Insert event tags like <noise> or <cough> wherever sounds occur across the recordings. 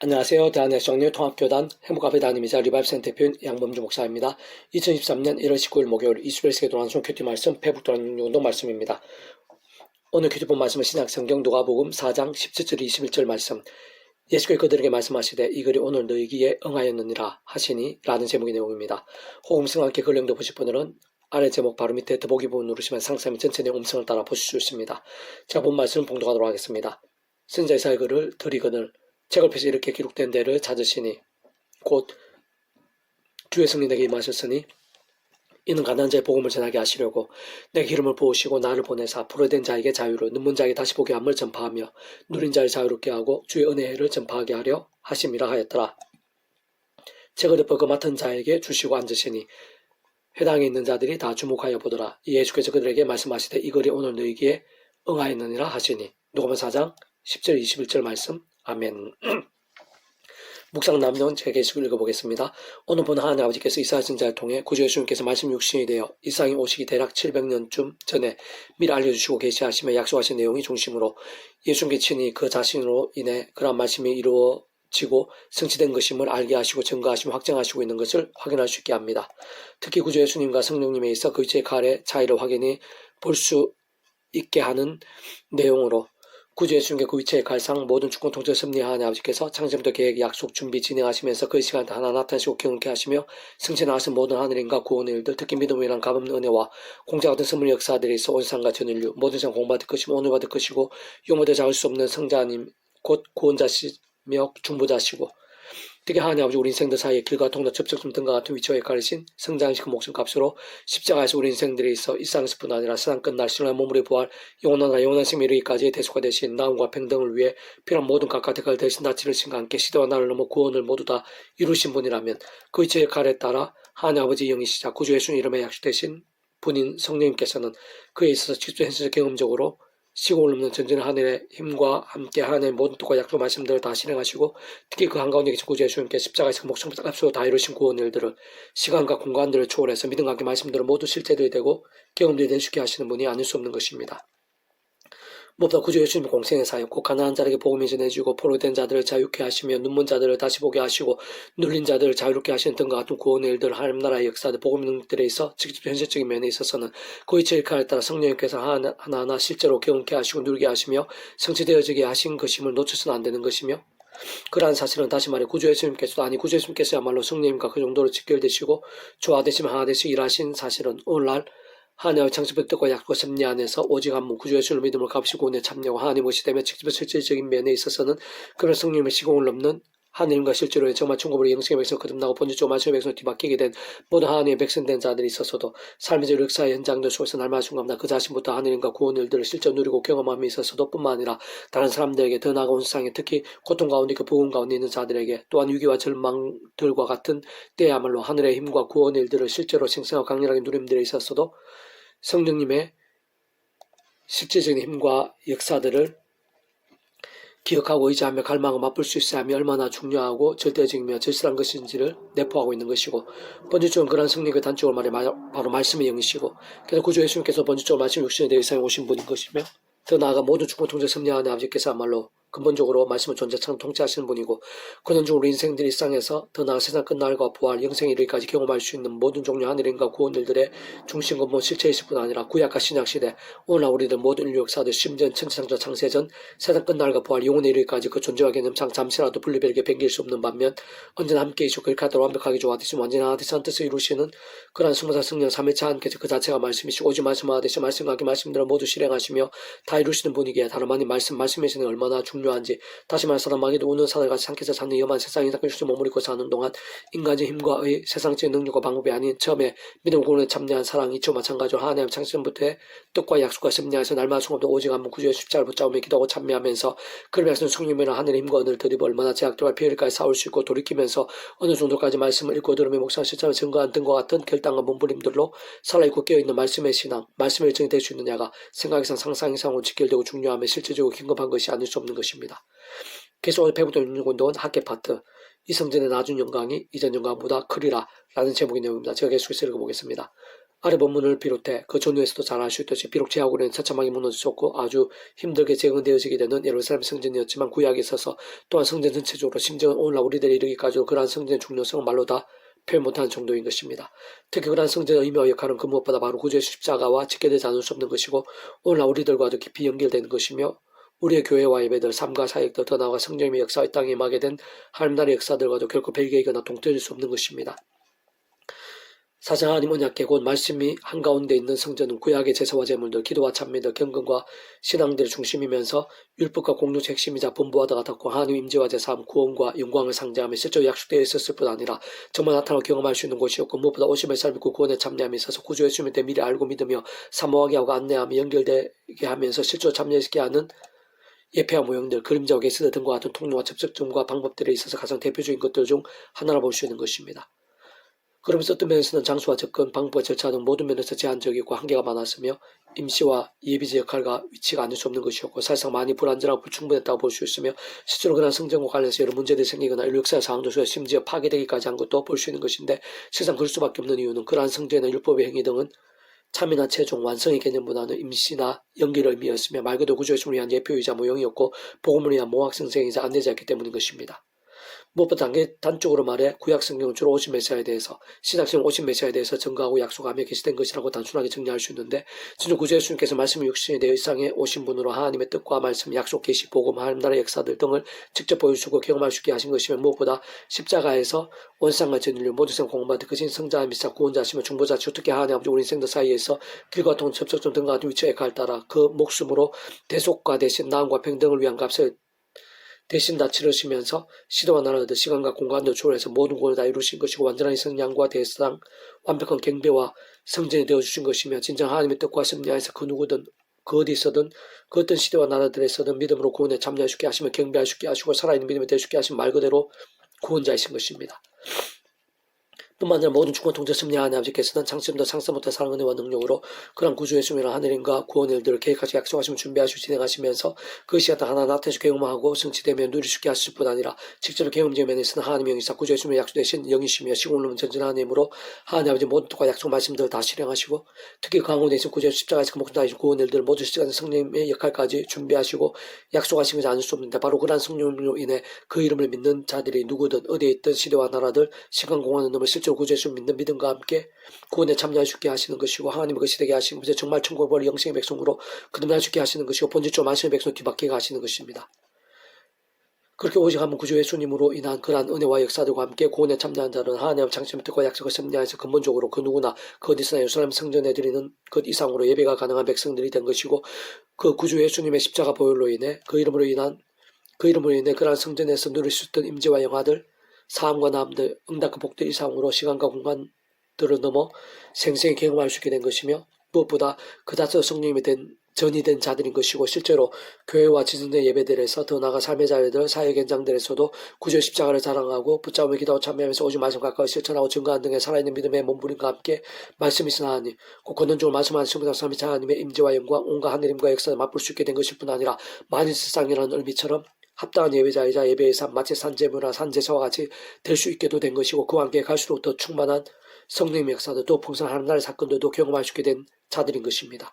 안녕하세요. 대한의 정리통합교단 행복카페 담임이자 리바이브센터 대표인 양범주 목사입니다. 2023년 1월 19일 목요일 이수벨스에 돌아온 큐티 말씀 페북도라는 용도 말씀입니다. 오늘 큐티 본 말씀은 신약 성경 누가복음 4장 17절 21절 말씀 예수께서 그들에게 말씀하시되 이 글이 오늘 너희기에 응하였느니라 하시니 라는 제목의 내용입니다. 호음성과 함께 글 영도 보실 분들은 아래 제목 바로 밑에 더보기 부분 누르시면 상세히 전체 내용 음성을 따라 보실 수 있습니다. 제가 본 말씀 봉독하도록 하겠습니다. 선자 이사의 글을 드리거늘 책을 펴서 이렇게 기록된 데를 찾으시니 곧 주의 성령에게 임하셨으니 이는 가난한 자의 복음을 전하게 하시려고 내 기름을 부으시고 나를 보내사 불어된 자에게 자유를 눈문 자에게 다시 보게 함을 전파하며 누린 자를 자유롭게 하고 주의 은혜를 전파하게 하려 하심이라 하였더라. 책을 덮어 그 맡은 자에게 주시고 앉으시니 해당에 있는 자들이 다 주목하여 보더라. 예수께서 그들에게 말씀하시되 이 글이 오늘 너희기에 응하였느니라 하시니 누가복음 4장 10절 21절 말씀 아멘. <clears throat> 묵상 남녀는 제가 계속 읽어보겠습니다. 오늘 본 하나님 아버지께서 이스라엘 선자를 통해 구주 예수님께서 말씀 육신이 되어 이상이 오시기 대략 700년쯤 전에 미리 알려주시고 계시하시며 약속하신 내용이 중심으로 예수님께 친히 그 자신으로 인해 그러한 말씀이 이루어 지고 성취된 것임을 알게 하시고 증거하시며 확정하시고 있는 것을 확인할 수 있게 합니다. 특히 구주 예수님과 성령님에 있어 그 이치의 칼의 차이를 확인히 볼 수 있게 하는 내용으로 구주 예수님께 그 위치의 갈상 모든 주권 통제 섭리하는 아버지께서 창세부터 계획 약속 준비 진행하시면서 그 시간 하나 나타내시고 경험케 하시며 승천을 하신 모든 하늘인과 구원의 일들 특히 믿음이란 값없는 은혜와 공자 같은 선물 역사들이 있어 온 세상과 전 인류 모든 세상 공받을 것이고 오늘 받을 것이고 용어도 작을 수 없는 성자님 곧 구원자시며 중보자시고 특히 하나님 아버지 우리 인생들 사이에 길과 통로 접촉점 등과 같은 위치와 역할이신 성장식 그 목숨 값으로 십자가에서 우리 인생들에 있어 일상에서뿐 아니라 세상 끝날 신의 몸으로 부활 영원하나 영원한 생명 이르기까지의 대수가 되신 나음과 평등을 위해 필요한 모든 각각 대가를 대신 다 치르신과 함께 시대와 나를 넘어 구원을 모두 다 이루신 분이라면 그 위치의 역할에 따라 하나님 아버지 영이시자 구주 예수님 이름에 약속되신 분인 성령님께서는 그에 있어서 직접 현실적 경험적으로 시공을 넘는 전진 하늘의 힘과 함께 하나님의 모든 뜻과 약속 말씀들을 다 실행하시고 특히 그 한가운데 계신 구주 예수님께 십자가에서 그 목숨 값으로 다 이루신 구원 일들을 시간과 공간들을 초월해서 믿음과 함께 말씀들을 모두 실제들이 되고 경험들이 있게 하시는 분이 아닐 수 없는 것입니다. 무엇보다 구주 예수님의 공생의 곧 가난한 자에게 복음이 전해지고 포로된 자들을 자유케 하시며 눈먼 자들을 다시 보게 하시고 눌린 자들을 자유롭게 하시는 등과 같은 구원의 일들 하나님 나라의 역사들 복음 능력들에 있어 직접 현실적인 면에 있어서는 그 이치의 칼에 따라 성령님께서 하나, 하나하나 실제로 경험케 하시고 누리게 하시며 성취되어지게 하신 것임을 놓쳐서는 안 되는 것이며 그러한 사실은 다시 말해 구주 예수님께서도 아니 구주 예수님께서야말로 성령님과 그 정도로 직결되시고 조화되시며 하나 되시 일하신 사실은 오늘날 하나님의 창조의 뜻과 약속과 섭리 안에서 오직 한 구주 예수를 믿음을 값이고 은혜 참여하고 하나님 것이 되며 직접 실질적인 면에 있어서는 그런 성령의 시공을 넘는 하나님과 실제로 정말 천국으로 영생의 백성 거듭나고 본질적으로 말씀의 백성 뒤바뀌게 된 모든 하나님의 백성된 자들이 있어서도 삶의 역사의 현장들 속에서 날마다 순간마다 그 자신부터 하나님과 구원 일들을 실제 누리고 경험함이 있어서도 뿐만 아니라 다른 사람들에게 더 나아가 온 세상에 특히 고통 가운데 그 복음 가운데 있는 자들에게 또한 위기와 절망들과 같은 때야말로 하늘의 힘과 구원 일들을 실제로 생생하고 강렬하게 누림들에 있어서도 성령님의 실제적인 힘과 역사들을 기억하고 의지하며 갈망을 맛볼 수 있어야 함이 얼마나 중요하고 절대적이며 절실한 것인지를 내포하고 있는 것이고 번지적으로 그러한 성령의 단적으로 말해 바로 말씀의 영이시고 그래서 구주 예수님께서 번지적으로 말씀 육신에 대해 사용 오신 분인 것이며 더 나아가 모든 중고 통제 섭리하는 아버지께서야말로 근본적으로 말씀을 존재창 통치하시는 분이고 근원적으로 우리 인생들 일상에서 더 나아 세상 끝날과 부활, 영생 이르기까지 경험할 수 있는 모든 종류 하늘인과 구원 일들의 중심 근본 실체이실 뿐 아니라 구약과 신약 시대 오늘날 우리들 모든 인류 역사들 심지어 천지창조 창세전 세상 끝날과 부활 영혼에 이르기까지 그 존재와 개념상 잠시라도 분리되게 변길 수 없는 반면 언제나 함께 계시고 그렇게 완벽하게 조화되시 완전히 하나 되신 뜻을 이루시는 그러한 스무살 성령 삼일차 하나님께서 그 자체가 말씀이시고 오직 말씀 하나 되시 말씀과 함께 말씀들을 모두 실행하시며 다 이루시는 분이기에 다름 아닌 말씀 말씀이시는 얼마나 중 요한지 다시 말해 사람마귀도 우는 사람같이 삼켜서 사는 위험한 세상에 사건 실수 머무르고 사는 동안 인간의 힘과 의 세상적인 능력과 방법이 아닌 처음에 믿음 구원에 참여한 사랑 이초 마찬가지로 하나님 창세전부터의 뜻과 약속과 섭리하에서 날마다 충업도 오직 한번 구주의 십자를 붙잡으며 기도하고 참여하면서 그를 백성 숙림이나 하늘의 힘과 은혜를 드리고 얼마나 제약들과 피해를까지 싸울 수 있고 돌이키면서 어느 정도까지 말씀을 읽고 들으며 목상 실천을 증거한 등과 같은 결단과 몸부림들로 살아있고 깨어있는 말씀의 신앙 말씀의 일정이 될 수 있느냐가 생각 이상 상상 이상으로 직결되고 중요하며 실질적으로 긴급한 것이 아닐 수 없는 것입니다. 계속 오늘 배부터 읽는 운동은 학계 파트 이성전의 나중 영광이 이전 영광보다 크리라 라는 제목의 내용입니다. 제가 계속해서 읽어보겠습니다. 아래 본문을 비롯해 그 전후에서도 잘 알 수 있듯이 비록 제하고는 처참하게 무너졌고 아주 힘들게 재건되어지게 되는 예루살렘 성전이었지만 구약에 있어서 또한 성전 전체적으로 심지어 오늘날 우리들이 이르기까지도 그러한 성전의 중요성을 말로 다 표현 못하는 정도인 것입니다. 특히 그러한 성전의 의미와 역할은 그 무엇보다 바로 구주의 십자가와 직결되지 않을 수 없는 것이고 오늘날 우리들과도 깊이 연결되는 것이며 우리의 교회와 예배들, 삶과 사역들, 더 나아가 성령의 역사 이 땅에 임하게 된 하나님 나라의 역사들과도 결코 별개이거나 동떨어질 수 없는 것입니다. 사장 하나님 언약계 곧 말씀이 한가운데 있는 성전은 구약의 제사와 제물들, 기도와 찬미들, 경건과 신앙들의 중심이면서 율법과 공동체 핵심이자 본부와도 같았고 하나님 임재와 제사함, 구원과 영광을 상징하며 실제로 약속되어 있었을 뿐 아니라 정말 나타나고 경험할 수 있는 곳이었고 무엇보다 오심의 삶 믿고 구원에 참여함에 있어서 구주의 수명에 대해 미리 알고 믿으며 사모하게 하고 안내하며 연결되게 하면서 실제로 참여시게 하는 예패와 모형들, 그림자와 게스트 등과 같은 통로와 접촉점과 방법들에 있어서 가장 대표적인 것들 중 하나라 볼 수 있는 것입니다. 그러면서 어떤 면에서는 장수와 접근, 방법과 절차 등 모든 면에서 제한적이고 한계가 많았으며 임시와 예비제 역할과 위치가 아닐 수 없는 것이었고 사실상 많이 불안전하고 불충분했다고 볼 수 있으며 실제로 그런 성전과 관련해서 여러 문제들이 생기거나 인류 역사의 상황 속에 심지어 파괴되기까지 한 것도 볼 수 있는 것인데 실상 그럴 수밖에 없는 이유는 그러한 성전의 율법의 행위 등은 참이나 최종 완성의 개념보다는 임시나 연기를 의미했으며 말 그대로 구조의 위한 예표이자 모형이었고 복음을 위한 모학생생이자 안내자였기 때문인 것입니다. 무엇보다 단계 단적으로 말해 구약 성경은 주로 오신 메시아에 대해서 신약성 오신 메시아에 대해서 증거하고 약속하며 계시된 것이라고 단순하게 정리할 수 있는데 진짜 구주의 주님께서 말씀의 육신에 대해 일상에 오신 분으로 하나님의 뜻과 말씀, 약속, 계시, 복음, 하나님 나라의 역사들 등을 직접 보여주고 경험할 수 있게 하신 것이며 무엇보다 십자가에서 원상과 전인류 모든 생 공부한테 그신 성자 미사 구원자시며 중보자치 어떻게 하나님 아버지 우리 인생들 사이에서 길과 통 접촉점 등과 같은 위치에 갈 따라 그 목숨으로 대속과 대신 나음과 평등을 위한 값을 대신 다 치르시면서 시도와 나라들 시간과 공간도 초월해서 모든 것을 다 이루신 것이고 완전한 성량과 대상 완벽한 경배와 성전이 되어 주신 것이며 진정 하나님의 뜻과 승리하에서 그 누구든 그 어디 있어든 그 어떤 시대와 나라들에서든 믿음으로 구원에 있게 하시며 있게 하시고 살아있는 믿음에 있게 하신 말 그대로 구원자이신 것입니다. 뿐만 아니라 모든 주권 통제 승리하는 아버지께서는 창세부터 상세부터 사랑 은혜와 능력으로 그런 구주의 수명을 하늘인과 구원 일들을 계획하시고 약속하시며 준비하시고 진행하시면서 그 시간 하나 나타내시고 경험하고 수 있게 하실 뿐 아니라 직접 경험적인 면에서는 하나님의 영이사 구주의 수명 약속되신 영이시며 시공론문 전진하는 힘으로 하나님 아버지 모든 뜻과 약속 말씀들을 다 실행하시고 특히 강원에 있는 구주의 십자가에서 그 목숨 다하신 구원 일들을 모두 시간 성령의 역할까지 준비하시고 것이 아닐 수 없는데 바로 그러한 성령으로 인해 그 이름을 믿는 자들이 누구든 어디에 있든 시대와 나라들 시간 공간을 넘어 실제 로 구제수 믿는 믿음과 함께 구원에 참여할 수 있게 하시는 것이고 하나님의 것이 되게 하시고 이제 정말 천국을 벌 영생의 백성으로 그들을 수 있게 하시는 것이고 본질적으로 말씀의 백성 뒤바뀌게 하시는 것입니다. 그렇게 오직 한번 구주 예수님으로 인한 그러한 은혜와 역사들과 함께 구원에 참여한 자는 하나님의 장점의 뜻과 약속을 섭리하여서 근본적으로 그 누구나 그 어디서나 예루살렘 성전에 드리는 것 이상으로 예배가 가능한 백성들이 된 것이고 그 구주 예수님의 십자가 보혈로 인해 그 이름으로 인한 그 이름으로 인해 그러한 성전에서 누릴 수 있던 임재와 영화들 사함과 남들 응답과 복들 이상으로 시간과 공간들을 넘어 생생히 경험할 수 있게 된 것이며 무엇보다 그다서 성령님이 된 전이 된 자들인 것이고 실제로 교회와 지진의 예배들에서 더 나아가 삶의 자리들 사회 현장들에서도 구조 십자가를 자랑하고 붙잡으며 기도하고 참여하면서 오직 말씀 가까이 실천하고 증거하는 등의 살아있는 믿음의 몸부림과 함께 말씀이신 하나님 곧 권능적으로 말씀하는 신부장 삼위차 하나님의 임재와 영광 온갖 하늘임과 역사를 맛볼 수 있게 된 것일 뿐 아니라 만일 세상이라는 의미처럼 합당한 예배자이자 예배의 삶, 마치 산재물화 산제사와 같이 될 수 있게도 된 것이고 그와 함께 갈수록 더 충만한 성령의 역사도 또 풍성한 하나님의 사건들도 경험할 수 있게 된 자들인 것입니다.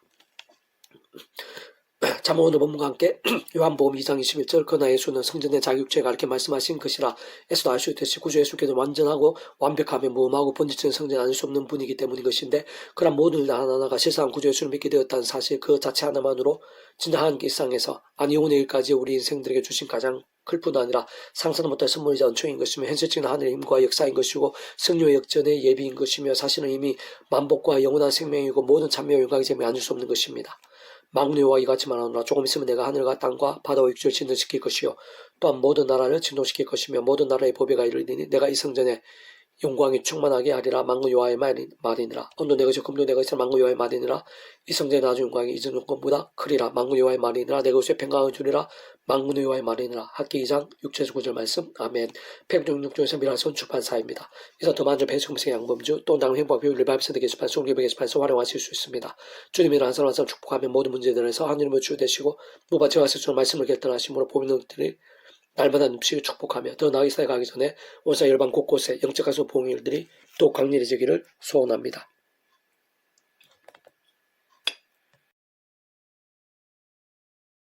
<clears throat> 참 오늘 본문과 함께 <clears throat> 요한복음 2장 21절 그러나 예수는 성전의 자격죄가 이렇게 말씀하신 것이라 에서도 알 수 있듯이 구주 예수께서 완전하고 완벽하며 무음하고 본질적인 성전이 아닐 수 없는 분이기 때문인 것인데 그런 모든 일 하나하나가 실상 구주 예수를 믿게 되었다는 사실 그 자체 하나만으로 하나님 일상에서 아니 오늘 일까지 우리 인생들에게 주신 가장 클 뿐 아니라 상상도 못할 선물이자 은총인 것이며 현실적인 하늘의 힘과 역사인 것이고 승리의 역전의 예비인 것이며 사실은 이미 만복과 영원한 생명이고 모든 참여와 영광이 재미 아닐 수 없는 것입니다. 망누와 이같이 말하노라. 조금 있으면 내가 하늘과 땅과 바다와 육지를 진동시킬 것이요. 또한 모든 나라를 진동시킬 것이며 모든 나라의 법에가 이르리니 내가 이 성전에 영광이 충만하게 하리라. 망구 여호와의 말이니라. 언도 내가 저 금도 내가 있을 망구 여호와의 말이니라. 이 성전의 나주 영광이 이전 영광보다 크리라. 망구 여호와의 말이니라. 내가 옷에 평강을 주리라. 망구 여호와의 말이니라. 학기 2장 6절 9절 말씀. 아멘. 166조에서 미라손 출판사입니다. 이서 더 많은 배수금생 양범주 또 행복 비율 바이브센터 게시판 송기백 게시판에서 활용하실 수 있습니다. 주님이랑 한 사람 한 사람 축복하며 모든 문제들에서 하늘님을 주되시고 무바치와 세수로 말씀을 결단하심으로 보이는들이 날마다 눕시고 축복하며 더 나아가 이 사회 가기 전에 원사 열방 곳곳에 영적 가수 봉일들이 또 강렬해지기를 소원합니다.